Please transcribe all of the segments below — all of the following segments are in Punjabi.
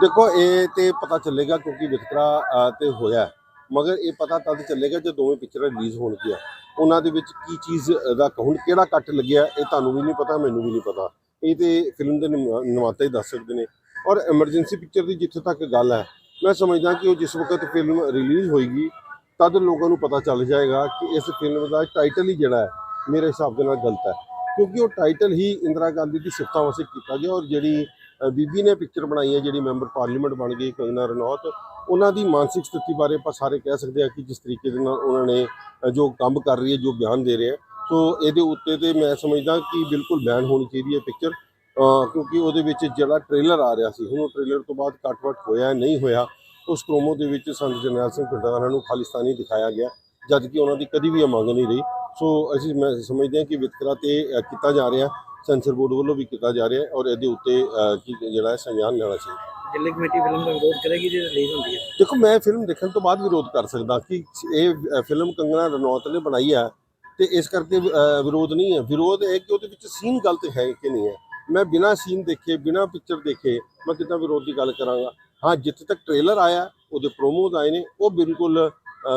ਦੇਖੋ ਇਹ ਤੇ ਪਤਾ ਚੱਲੇਗਾ ਕਿਉਂਕਿ ਵਿਤਕਰਾ ਅ, ਤੇ ਹੋਇਆ ਮਗਰ ਇਹ ਪਤਾ ਤਦ ਚੱਲੇਗਾ ਜੇ ਦੋਵੇਂ ਪਿਕਚਰਾਂ ਰਿਲੀਜ਼ ਹੋਣਗੀਆਂ। ਉਹਨਾਂ ਦੇ ਵਿੱਚ ਕੀ ਚੀਜ਼ ਦਾ ਹੁਣ ਕਿਹੜਾ ਕੱਟ ਲੱਗਿਆ ਇਹ ਤੁਹਾਨੂੰ ਵੀ ਨਹੀਂ ਪਤਾ ਮੈਨੂੰ ਵੀ ਨਹੀਂ ਪਤਾ। ਇਹ ਤੇ ਫਿਲਮ ਦੇ ਨਿਰਮਾ- ਨਿਰਮਾਤਾ ਹੀ ਦੱਸ ਸਕਦੇ ਨੇ। ਔਰ ਐਮਰਜੈਂਸੀ ਪਿਕਚਰ ਦੀ ਜਿੱਥੇ ਤੱਕ ਗੱਲ ਹੈ ਮੈਂ ਸਮਝਦਾ ਕਿ ਉਹ ਜਿਸ ਵਕਤ ਫਿਲਮ ਰਿਲੀਜ਼ ਹੋਏਗੀ ਤਦ ਲੋਕਾਂ ਨੂੰ ਪਤਾ ਚੱਲ ਜਾਏਗਾ ਕਿ ਇਸ ਫਿਲਮ ਦਾ ਟਾਈਟਲ ਹੀ ਜਿਹੜਾ ਹੈ ਮੇਰੇ ਹਿਸਾਬ ਦੇ ਨਾਲ ਗਲਤ ਹੈ। ਕਿਉਂਕਿ ਉਹ ਟਾਈਟਲ ਹੀ ਇੰਦਰਾ ਗਾਂਧੀ ਦੀ ਸਿਫਤਾਂ ਵਾਸਤੇ ਕੀਤਾ ਗਿਆ ਔਰ ਜਿਹੜੀ ਬੀਬੀ ਨੇ ਪਿਕਚਰ ਬਣਾਈ ਹੈ, ਜਿਹੜੀ ਮੈਂਬਰ ਪਾਰਲੀਮੈਂਟ ਬਣ ਗਈ, ਕੰਗਨਾ ਰਣੌਤ। ਉਹਨਾਂ ਦੀ ਮਾਨਸਿਕ ਸਥਿਤੀ ਬਾਰੇ ਆਪਾਂ ਸਾਰੇ ਕਹਿ ਸਕਦੇ ਹਾਂ ਕਿ ਜਿਸ ਤਰੀਕੇ ਦੇ ਨਾਲ ਉਹਨਾਂ ਨੇ ਜੋ ਕੰਮ ਕਰ ਰਹੀ ਹੈ, ਜੋ ਬਿਆਨ ਦੇ ਰਹੇ ਸੋ ਇਹਦੇ ਉੱਤੇ ਤੇ ਮੈਂ ਸਮਝਦਾ ਕਿ ਬਿਲਕੁਲ ਬੈਨ ਹੋਣੀ ਚਾਹੀਦੀ ਹੈ ਪਿਕਚਰ ਕਿਉਂਕਿ ਉਹਦੇ ਵਿੱਚ ਜਿਹੜਾ ਟ੍ਰੇਲਰ ਆ ਰਿਹਾ ਸੀ, ਹੁਣ ਉਹ ਟ੍ਰੇਲਰ ਤੋਂ ਬਾਅਦ ਕੱਟ-ਵੱਟ ਹੋਇਆ, ਨਹੀਂ ਹੋਇਆ, ਉਸ ਪ੍ਰੋਮੋ ਦੇ ਵਿੱਚ ਸੰਤ ਜਰਨੈਲ ਸਿੰਘ ਪਿੰਡਾਰਾ ਨੂੰ ਖਾਲਿਸਤਾਨੀ ਦਿਖਾਇਆ ਗਿਆ ਜਦ ਕਿ ਉਹਨਾਂ ਦੀ ਕਦੀ ਵੀ ਇਹ ਮੰਗ ਨਹੀਂ ਰਹੀ। ਸੋ ਅਸੀਂ, ਮੈਂ ਸਮਝਦੇ ਹਾਂ ਕਿ ਵਿਤਕਰਾ ਤੇ ਕੀਤਾ ਜਾ ਰਿਹਾ ਸੈਂਸਰ ਬੋਰਡ ਵੱਲੋਂ ਵੀ ਕੀਤਾ ਜਾ ਰਿਹਾ ਹੈ ਔਰ ਇਹਦੇ ਉੱਤੇ ਕੀ ਜਿਹੜਾ ਹੈ ਸੰਵਿਧਾਨ ਲੈਣਾ ਚਾਹੀਦਾ ਦਿੱਲੀ ਕਮੇਟੀ ਫਿਲਮ ਦਾ ਵਿਰੋਧ ਕਰੇਗੀ ਜੇ ਰਿਲੀਜ਼ ਹੁੰਦੀ ਹੈ? ਦੇਖੋ ਮੈਂ ਫਿਲਮ ਦੇਖਣ ਤੋਂ ਬਾਅਦ ਵਿਰੋਧ ਕਰ ਸਕਦਾ ਕਿ ਇਹ ਫਿਲਮ ਕੰਗਨਾ ਰਣੌਤ ਨੇ ਬਣਾਈ ਹੈ ਤੇ ਇਸ ਕਰਕੇ ਵਿਰੋਧ ਨਹੀਂ ਹੈ। ਵਿਰੋਧ ਇਹ ਕਿ ਉਹਦੇ ਵਿੱਚ ਸੀਨ ਗਲਤ ਹੈ ਕਿ ਨਹੀਂ ਹੈ। ਮੈਂ ਬਿਨਾਂ ਸੀਨ ਦੇਖੇ ਬਿਨਾਂ ਪਿਕਚਰ ਦੇਖੇ ਮੈਂ ਕਿੱਦਾਂ ਵਿਰੋਧ ਦੀ ਗੱਲ ਕਰਾਂਗਾ? ਹਾਂ ਜਿੱਥੇ ਤੱਕ ਟ੍ਰੇਲਰ ਆਇਆ ਉਹਦੇ ਪ੍ਰੋਮੋਜ਼ ਆਏ ਨੇ ਉਹ ਬਿਲਕੁਲ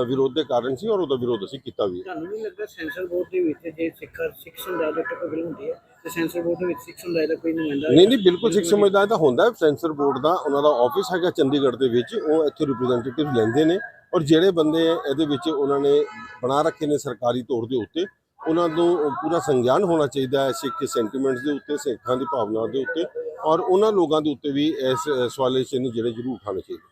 ਵਿਰੋਧ ਦੇ ਕਾਰਨ ਸੀ ਔਰ ਉਹਦਾ ਵਿਰੋਧ ਅਸੀਂ ਕੀਤਾ ਵੀ ਹੈ। ਤੁਹਾਨੂੰ ਨਹੀਂ ਲੱਗਦਾ ਸੈਂਸਰ ਬੋਰਡ ਦੇ ਵਿੱਚ ਜੇ ਸਿੱਖਰ ਸਿੱਖ ਸਮੁਦਾਇ ਦੇ ਫਿਲਮ ਹੁੰਦੀ ਹੈ ਤੇ ਸੈਂਸਰ ਬੋਰਡ ਦੇ ਵਿੱਚ ਸਿੱਖ ਸਮੁਦਾਇ ਦਾ ਕੋਈ ਨੁਮਾਇੰਦਾ ਨਹੀਂ ਨਹੀਂ ਬਿਲਕੁਲ ਸਿੱਖ ਸਮਝਦਾ ਤਾਂ ਹੁੰਦਾ ਹੈ। ਸੈਂਸਰ ਬੋਰਡ ਦਾ ਉਹਨਾਂ ਦਾ ਆਫਿਸ ਹੈਗਾ ਚੰਡੀਗੜ੍ਹ ਦੇ ਵਿੱਚ। ਉਹ ਇੱਥੇ ਰਿਪਰੈਜ਼ੈਂਟੇਟਿਵ ਲੈਂਦੇ ਨੇ ਔਰ ਜਿਹੜੇ ਬੰਦੇ ਇਹਦੇ ਵਿੱਚ ਉਹਨਾਂ ਨੇ ਬਣਾ ਰੱਖੇ ਨੇ ਸਰਕਾਰੀ ਤੌਰ ਦੇ ਉੱਤੇ ਉਹਨਾਂ ਨੂੰ ਪੂਰਾ ਸੰਗਿਆਨ ਹੋਣਾ ਚਾਹੀਦਾ ਹੈ ਸਿੱਖ ਸੈਂਟੀਮੈਂਟਸ ਦੇ ਉੱਤੇ ਸਿੱਖਾਂ ਦੀ ਭਾਵਨਾ ਦੇ ਉੱਤੇ ਔਰ ਉਹਨਾਂ ਲੋਕਾਂ ਦੇ ਉੱਤੇ ਵੀ ਇਸ ਸਵਾਲੇ ਚ ਜਿਹੜੇ ਜ਼ਰੂਰ ਉਠਾਉਣੇ ਚਾਹੀਦੇ।